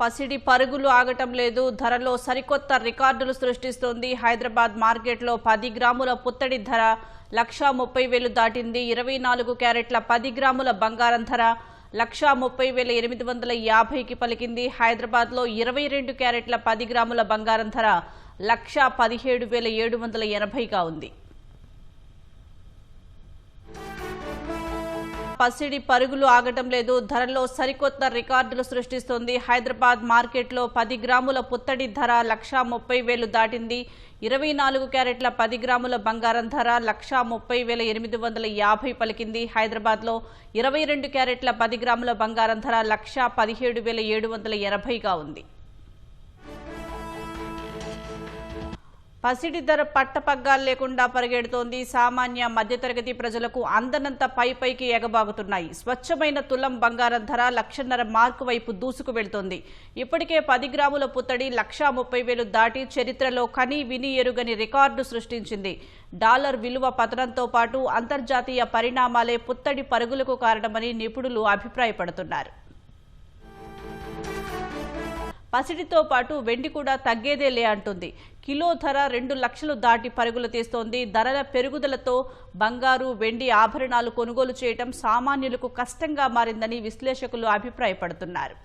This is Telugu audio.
పసిడి పరుగులు ఆగటం లేదు. ధరలో సరికొత్త రికార్డులు సృష్టిస్తోంది. హైదరాబాద్ మార్కెట్లో పది గ్రాముల పుత్తడి ధర లక్షా ముప్పై వేలు దాటింది. ఇరవై నాలుగు క్యారెట్ల పది గ్రాముల బంగారం ధర లక్షా ముప్పై వేల ఎనిమిది వందల యాభైకి పలికింది. హైదరాబాద్లో ఇరవై రెండు క్యారెట్ల పది గ్రాముల బంగారం ధర లక్షా పదిహేడు వేల ఏడు వందల ఎనభైగా ఉంది. పసిడి పరుగులు ఆగటం లేదు. ధరల్లో సరికొత్త రికార్డులు సృష్టిస్తోంది. హైదరాబాద్ మార్కెట్లో పది గ్రాముల పుత్తడి ధర లక్షా ముప్పై వేలు దాటింది. ఇరవై నాలుగు క్యారెట్ల పది గ్రాముల బంగారం ధర లక్షా ముప్పై వేల ఎనిమిది వందల యాభై పలికింది. హైదరాబాద్లో ఇరవై రెండు క్యారెట్ల పది గ్రాముల బంగారం ధర లక్షా పదిహేడు వేల ఏడు వందల ఎనభైగా ఉంది. పసిడి ధర పట్టపగ్గాలు లేకుండా పరిగెడుతోంది. సామాన్య మధ్యతరగతి ప్రజలకు అందనంత పై పైకి ఎగబాగుతున్నాయి. స్వచ్ఛమైన తులం బంగారం ధర లక్షన్నర మార్కు వైపు దూసుకు వెళ్తోంది. ఇప్పటికే పది గ్రాముల పుత్తడి లక్షా ముప్పై వేలు దాటి చరిత్రలో కని విని ఎరుగని రికార్డు సృష్టించింది. డాలర్ విలువ పతనంతో పాటు అంతర్జాతీయ పరిణామాలే పుత్తడి పరుగులకు కారణమని నిపుణులు అభిప్రాయపడుతున్నారు. పసిడితో పాటు వెండి కూడా తగ్గేదేలే అంటుంది. కిలో ధర రెండు లక్షలు దాటి పరుగులు తీస్తోంది. ధరల పెరుగుదలతో బంగారు వెండి ఆభరణాలు కొనుగోలు చేయడం సామాన్యులకు కష్టంగా మారిందని విశ్లేషకులు అభిప్రాయపడుతున్నారు.